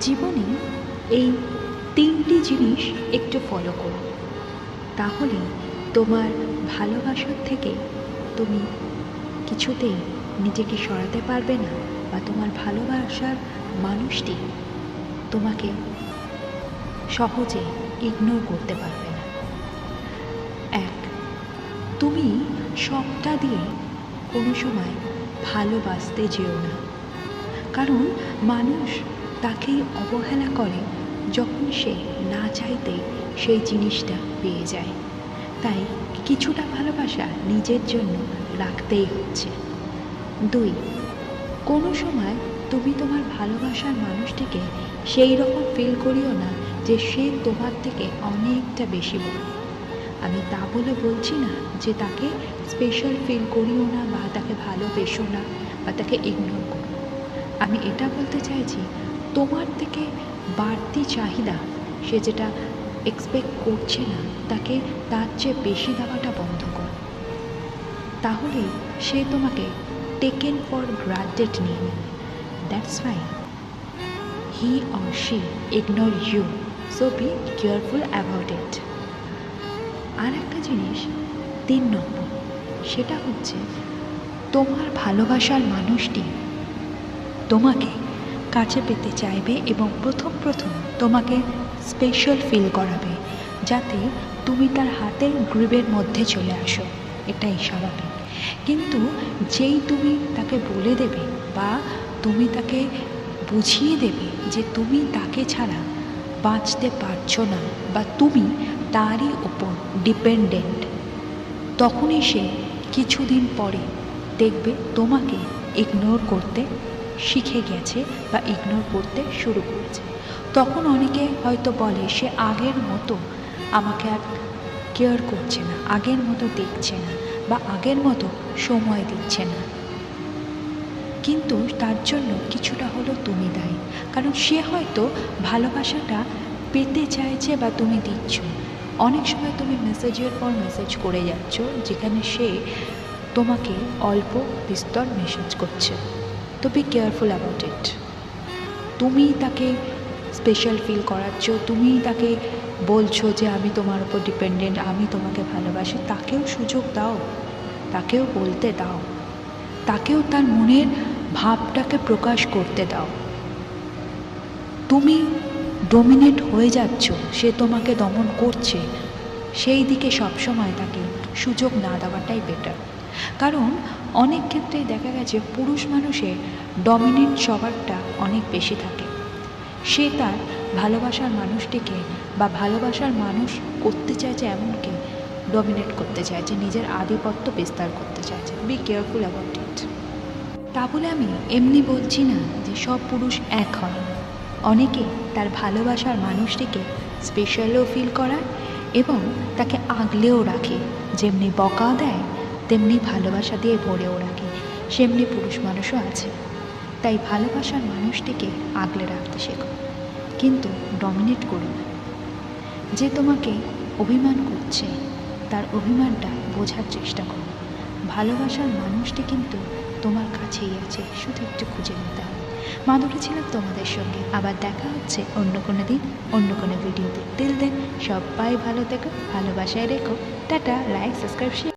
জীবনে এই তিনটি জিনিস একটু ফলো করো। তাহলে তোমার ভালোবাসার থেকে তুমি কিছুতেই নিজেকে সরাতে পারবে না বা তোমার ভালোবাসার মানুষটি তোমাকে সহজে ইগনোর করতে পারবে না। এক, তুমি সবটা দিয়ে কোনো সময় ভালোবাসতে যেও না। কারণ মানুষ তাকেই অবহেলা করে যখন সে না চাইতে সেই জিনিসটা পেয়ে যায়। তাই কিছুটা ভালোবাসা নিজের জন্য রাখতেই হচ্ছে। দুই, কোনো সময় তুমি তোমার ভালোবাসার মানুষটিকে সেই রকম ফিল করিও না যে সে তোমার থেকে অনেকটা বেশি বড়। আমি তা বলে বলছি না যে তাকে স্পেশাল ফিল করিও না বা তাকে ভালোবেসো না বা তাকে ইগনোর করো। আমি এটা বলতে চাইছি তোমার থেকে বাড়তি চাহিদা সে যেটা এক্সপেক্ট করছে না, তাকে তার চেয়ে বেশি দেওয়াটা বন্ধ করো। তাহলে সে তোমাকে টেকেন ফর গ্রান্টেড নিয়ে নেবে। That's fine he or she ignore you so be careful about it আর একটা জিনিস তিন নম্বর, সেটা হচ্ছে তোমার ভালোবাসার মানুষটি তোমাকে কাছে পেতে চাইবে এবং প্রথম প্রথম তোমাকে স্পেশাল ফিল করাবে, যাতে তুমি তার হাতের গ্রিবের মধ্যে চলে আসো। এটাই স্বাভাবিক। কিন্তু যেই তুমি তাকে বলে দেবে বা তুমি তাকে বুঝিয়ে দেবে যে তুমি তাকে ছাড়া বাঁচতে পারছ না বা তুমি তারই ওপর ডিপেন্ডেন্ট তখনই সে কিছুদিন পরে দেখবে তোমাকে ইগনোর করতে শিখে গেছে বা ইগনোর করতে শুরু করেছে। তখন অনেকে হয়তো বলে, সে আগের মতো আমাকে আর কেয়ার করছে না, আগের মতো দেখছে না বা আগের মতো সময় দিচ্ছে না। কিন্তু তার জন্য কিছুটা হলো তুমি দায়ী। কারণ সে হয়তো ভালোবাসাটা পেতে চাইছে বা তুমি দিচ্ছ। অনেক সময় তুমি মেসেজের পর মেসেজ করে যাচ্ছ, যেখানে সে তোমাকে অল্প বিস্তর মেসেজ করছে। তো বি কেয়ারফুল অ্যাবাউট ইট তুমি তাকে স্পেশাল ফিল করাচ্ছ, তুমি তাকে বলছো যে আমি তোমার উপর ডিপেন্ডেন্ট আমি তোমাকে ভালোবাসি, তাকেও সুযোগ দাও, তাকেও বলতে দাও, তাকেও তার মনের ভাবটাকে প্রকাশ করতে দাও। তুমি ডোমিনেট হয়ে যাচ্ছ, সে তোমাকে দমন করছে, সেই দিকে সবসময় তাকে সুযোগ না দেওয়াটাই বেটার কারণ অনেক ক্ষেত্রেই দেখা গেছে পুরুষ মানুষের ডমিনেন্ট স্বভাবটা অনেক বেশি থাকে। সে তার ভালোবাসার মানুষটিকে বা ভালোবাসার মানুষ করতে চাইছে এমনকি ডমিনেট করতে চাইছে, নিজের আধিপত্য বিস্তার করতে চাইছে। বি কেয়ারফুল অ্যাবাউট ইট তা বলে আমি এমনি বলছি না যে সব পুরুষ এক হয়। অনেকে তার ভালোবাসার মানুষটিকে স্পেশালও ফিল করায় এবং তাকে আগলেও রাখে, যেমনি বকা দেয় তেমনি ভালোবাসা দিয়ে ভরেও রাখে সেমনি পুরুষ মানুষও আছে। তাই ভালোবাসার মানুষটিকে আগলে রাখতে শেখো। কিন্তু ডমিনেট করো না। যে তোমাকে অভিমান করছে, তার অভিমানটা বোঝার চেষ্টা করো। ভালোবাসার মানুষটি কিন্তু তোমার কাছেই আছে, শুধু একটু খুঁজে নিতে হবে। মাধুরী ছিলাম তোমাদের সঙ্গে। আবার দেখা হচ্ছে অন্য কোনো দিন, অন্য কোনো ভিডিওতে। টিল দেন, সবাই ভালো থেকো, ভালোবাসায় রেখো। Tata, like, subscribe